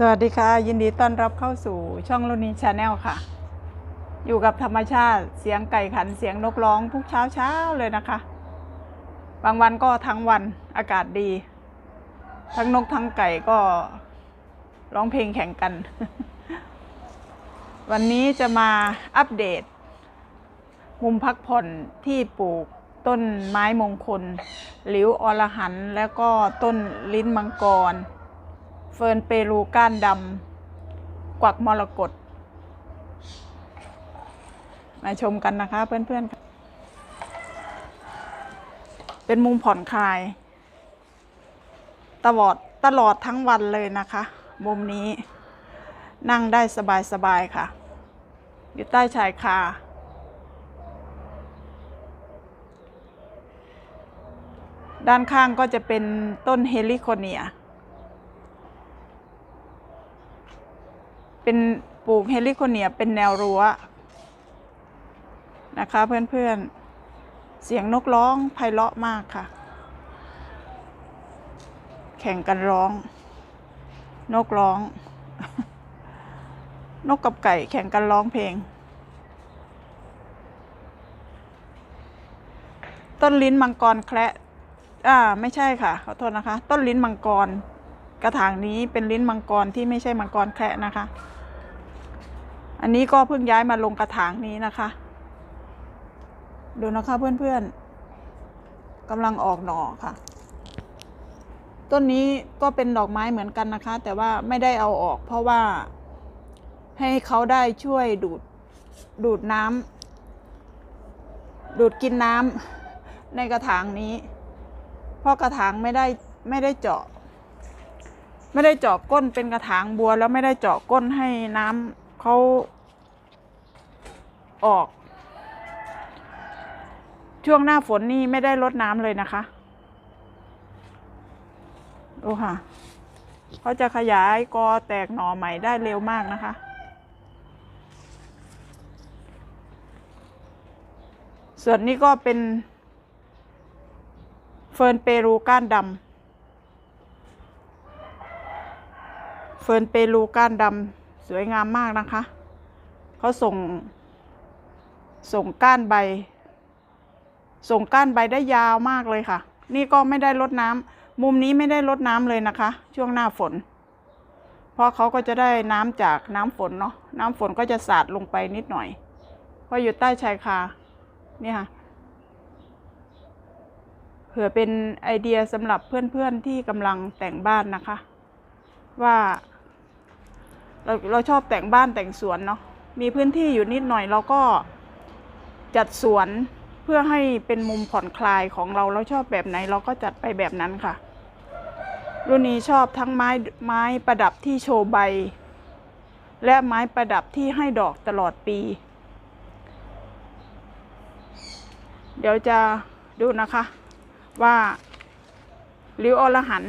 สวัสดีค่ะ ยินดีต้อนรับเข้าสู่ช่องลุนีชาแนลค่ะ อยู่กับธรรมชาติเสียงไก่ขันเสียงนกร้องทุกเช้าเช้าเลยนะคะ บางวันก็ทั้งวันอากาศดี ทั้งนกทั้งไก่ก็ร้องเพลงแข่งกัน วันนี้จะมาอัปเดต มุมพักผ่อนที่ปลูกต้นไม้มงคลหลิวอรหัน แล้วก็ต้นลิ้นมังกร เฟิร์นเปรูก้านดำกวักมรกตมาชมกันนะคะเพื่อนๆเป็นมุมผ่อนคลาย ตลอดตลอดทั้งวันเลยนะคะ มุมนี้นั่งได้สบายๆค่ะ อยู่ใต้ชายคา ด้านข้างก็จะเป็นต้นเฮลิโคเนีย เป็นปลูกเฮลิโคเนียเป็นแนวรั้วนะคะเพื่อนๆ เสียงนกร้องไพเราะมากค่ะ แข่งกันร้อง นกร้อง นกกับไก่แข่งกันร้องเพลง ต้นลิ้นมังกรแคระอ่าไม่ใช่ค่ะ ขอโทษนะคะ ต้นลิ้นมังกร กระถางนี้เป็นลิ้นมังกรที่ไม่ใช่มังกรแคระนะคะ อันนี้ก็เพิ่งย้ายมาลงกระถางนี้นะคะ ดูนะคะเพื่อนๆกำลังออกหน่อค่ะ ต้นนี้ก็เป็นดอกไม้เหมือนกันนะคะ แต่ว่าไม่ได้เอาออก เพราะว่าให้เขาได้ช่วยดูดดูดน้ำดูดกินน้ำในกระถางนี้ เพราะกระถางไม่ได้ไม่ได้เจาะ ไม่ได้เจาะก้นเป็นกระถางบัวแล้วไม่ได้เจาะก้นให้น้ำ เขาออก ช่วงหน้าฝนนี่ไม่ได้ลดน้ำเลยนะคะดูค่ะเขาจะขยายกอแตกหน่อใหม่ได้เร็วมากนะคะ ส่วนนี้ก็เป็น เฟิร์นเปรูก้านดำเฟิร์นเปรูก้านดำ สวยงามมากนะคะเขาส่ง ส่งก้านใบ ส่งก้านใบได้ยาวมากเลยค่ะ นี่ก็ไม่ได้ลดน้ำมุมนี้ไม่ได้ลดน้ำเลยนะคะ ช่วงหน้าฝน เพราะเขาก็จะได้น้ำจากน้ำฝนเนาะน้ำฝนก็จะสาดลงไปนิดหน่อย เพราะอยู่ใต้ชายคาเนี่ยค่ะเผื่อเป็นไอเดียสำหรับเพื่อนๆที่กำลังแต่งบ้านนะคะ ว่า เราเราชอบแต่งบ้านแต่งสวนเนาะมีพื้นที่อยู่นิดหน่อยเราก็จัดสวนเพื่อให้เป็นมุมผ่อนคลายของเราเราชอบแบบไหนเราก็จัดไปแบบนั้นค่ะ รุ่นนี้ชอบทั้งไม้ไม้ประดับที่โชว์ใบ และไม้ประดับที่ให้ดอกตลอดปี เดี๋ยวจะดูนะคะว่าริ้วอรหัน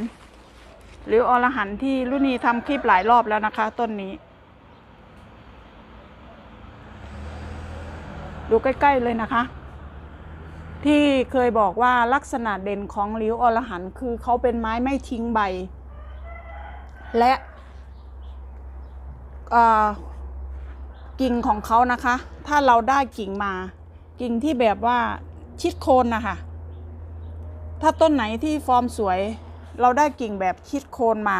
ต์ริ้วอรหันที่รุนนี้ทำคลิปหลายรอบแล้วนะคะ ต้นนี้ ดูใกล้ ๆ เลยนะคะ ที่เคยบอกว่าลักษณะเด่นของริ้วอรหันคือเขาเป็นไม้ไม่ทิ้งใบ และกิ่งของเขานะคะ ถ้าเราได้กิ่งมา กิ่งที่แบบว่าชิดโคนนะคะ ถ้าต้นไหนที่ฟอร์มสวย เราได้กิ่งแบบชิดโคนมา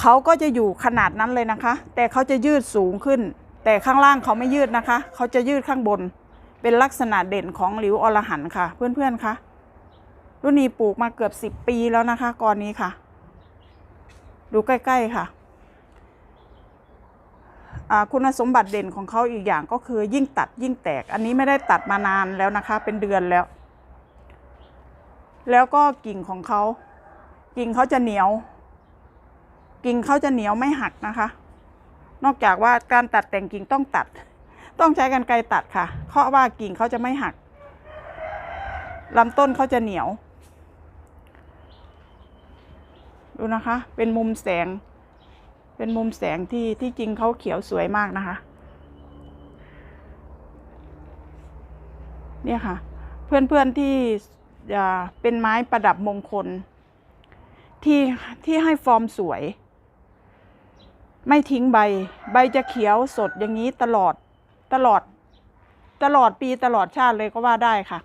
เขาก็จะอยู่ขนาดนั้นเลยนะคะ แต่เขาจะยืดสูงขึ้น แต่ข้างล่างเขาไม่ยืดนะคะ เขาจะยืดข้างบน เป็นลักษณะเด่นของหลิวอรหันค่ะ เพื่อนๆคะรุ่นนี้ปลูกมาเกือบสิบปีแล้วนะคะกอนนี้ค่ะ ดูใกล้ๆค่ะคุณสมบัติเด่นของเขาอีกอย่างก็คือยิ่งตัดยิ่งแตก อันนี้ไม่ได้ตัดมานานแล้วนะคะ เป็นเดือนแล้ว แล้วก็กิ่งของเขากิ่งเขาจะเหนียว กิ่งเขาจะเหนียวไม่หักนะคะ นอกจากว่าการตัดแต่งกิ่งต้องตัด ต้องใช้กันไกรตัดค่ะ เพราะว่ากิ่งเขาจะไม่หักลำต้นเขาจะเหนียว ดูนะคะ เป็นมุมแสง เป็นมุมแสงที่ที่จริงเขาเขียวสวยมากนะคะ เนี่ยค่ะ เพื่อนๆที่อ่ เป็นไม้ประดับมงคล ที่ที่ให้ฟอร์มสวย ไม่ทิ้งใบ ใบจะเขียวสดอย่างนี้ตลอดตลอด ตลอดปีตลอดชาติเลยก็ว่าได้ค่ะ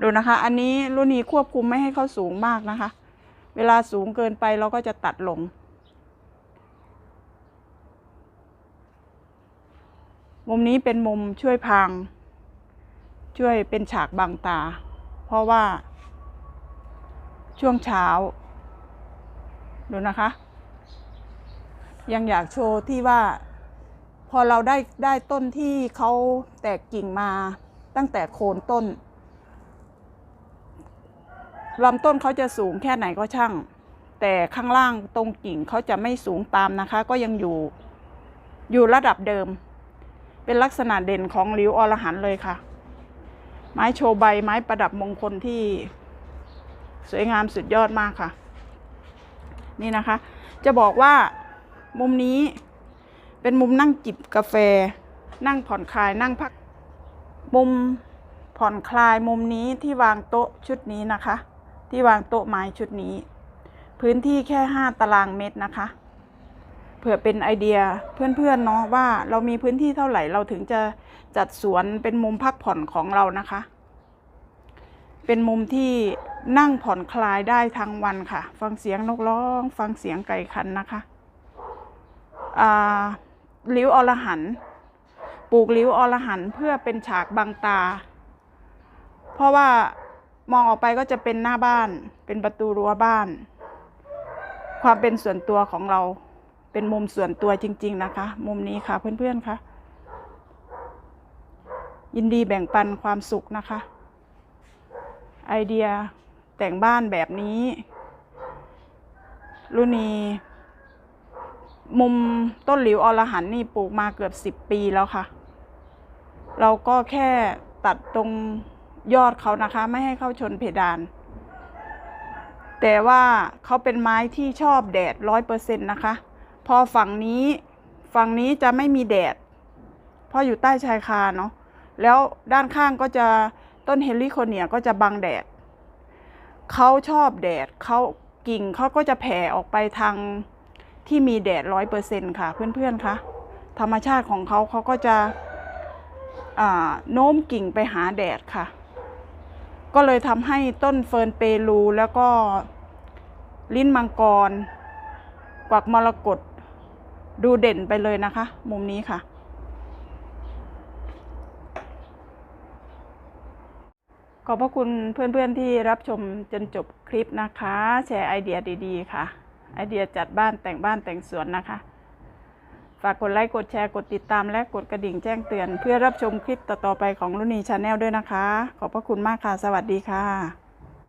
ดูนะคะ อันนี้รุ่นนี้ควบคุมไม่ให้เขาสูงมากนะคะ เวลาสูงเกินไปเราก็จะตัดลง มุมนี้เป็นมุมช่วยพรางช่วยเป็นฉากบังตา เพราะว่า ช่วงเช้า ดูนะคะ ยังอยากโชว์ที่ว่า พอเราได้ได้ต้นที่เขาแตกกิ่งมาตั้งแต่โคนต้นลำต้นเขาจะสูงแค่ไหนก็ช่าง แต่ข้างล่างตรงกิ่งเขาจะไม่สูงตามนะคะ ก็ยังอยู่อยู่ระดับเดิม เป็นลักษณะเด่นของริ้วอรหันเลยค่ะ ไม้โชว์ใบไม้ประดับมงคลที่สวยงามสุดยอดมากค่ะ นี่นะคะ จะบอกว่ามุมนี้เป็นมุมนั่งจิบกาแฟ นั่งผ่อนคลายนั่งพัก มุมผ่อนคลายมุมนี้ที่วางโต๊ะชุดนี้นะคะ ที่วางโต๊ะไม้ชุดนี้ พื้นที่แค่ 5 ตารางเมตรนะคะ เผื่อเป็นไอเดียเพื่อนๆเนาะว่าเรามีพื้นที่เท่าไหร่เราถึงจะจัดสวนเป็นมุมพักผ่อนของเรานะคะ เป็นมุมที่นั่งผ่อนคลายได้ทั้งวันค่ะ ฟังเสียงนกร้อง ฟังเสียงไก่คันนะคะลิ้วอรหันปลูกลิ้วอรหันเพื่อเป็นฉากบังตา เพราะว่ามองออกไปก็จะเป็นหน้าบ้าน เป็นประตูรั้วบ้าน ความเป็นส่วนตัวของเรา เป็นมุมส่วนตัวจริง ๆ นะคะ มุมนี้ค่ะเพื่อนๆคะยินดีแบ่งปันความสุขนะคะ ไอเดียแต่งบ้านแบบนี้ รุณีมุมต้นหลิวอรหันนี่ปลูกมาเกือบสิบปีแล้วค่ะ เราก็แค่ตัดตรงยอดเขานะคะ ไม่ให้เข้าชนเพดาน แต่ว่าเขาเป็นไม้ที่ชอบแดดร้อยเปอร์เซ็นต์นะคะ พอฝั่งนี้ฝั่งนี้จะไม่มีแดด เพราะอยู่ใต้ชายคาเนาะแล้วด้านข้างก็จะต้นเฮลิโคเนียก็จะบังแดดเขาชอบแดดเขากิ่งเขาก็จะแผ่ออกไปทางที่มีแดดร้อยเปอร์เซ็นค่ะ เพื่อนๆคะธรรมชาติของเขาเขาก็จะโน้มกิ่งไปหาแดดค่ะ ก็เลยทำให้ต้นเฟิร์นเปรูแล้วก็ลิ้นมังกร กวักมรกต ดูเด่นไปเลยนะคะ มุมนี้ค่ะ ขอบพระคุณเพื่อนๆที่รับชมจนจบคลิปนะคะ แชร์ไอเดียดีๆ ค่ะ ไอเดียจัดบ้านแต่งบ้านแต่งสวนนะคะ ฝากกดไลค์กดแชร์กดติดตามและกดกระดิ่งแจ้งเตือน เพื่อรับชมคลิปต่อๆไปของลุนีชาแนลด้วยนะคะ ขอบพระคุณมากค่ะ สวัสดีค่ะ